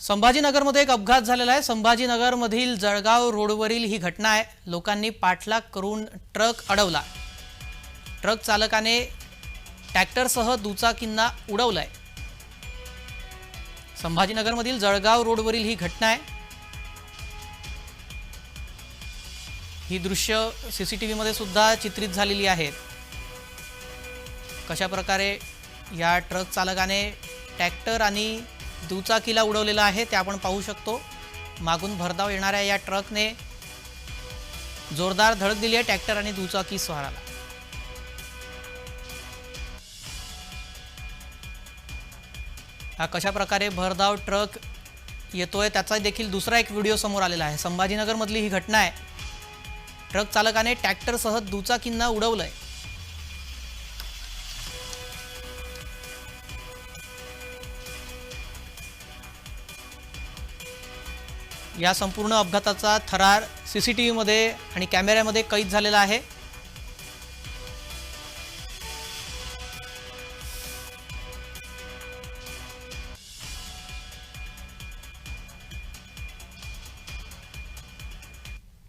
संभाजीनगरमध्ये एक अपघात झालेला आहे. संभाजीनगरमधील जळगाव रोडवरील ही घटना आहे. लोकांनी पाठलाग करून ट्रक अडवला. ट्रक चालकाने ट्रॅक्टरसह दुचाकींना उडवलाय. संभाजीनगरमधील जळगाव रोडवरील ही घटना आहे. ही दृश्य सी सी टी व्हीमध्ये सुद्धा चित्रित झालेली आहेत कशा प्रकारे या ट्रक चालकाने ट्रॅक्टर आणि दुचाकीला उडवलेलं आहे ते आपण पाहू शकतो. मागून भरधाव येणाऱ्या या ट्रकने जोरदार धडक दिली आहे ट्रॅक्टर आणि दुचाकी स्वाराला. हा कशा प्रकारे भरधाव ट्रक येतोय त्याचा देखील दुसरा एक व्हिडिओ समोर आलेला आहे. संभाजीनगरमधली ही घटना आहे. ट्रक चालकाने ट्रॅक्टरसह दुचाकींना उडवलंय. या संपूर्ण अपघाताचा थरार सी सी टी व्हीमध्ये आणि कॅमेऱ्यामध्ये कैद झालेला आहे.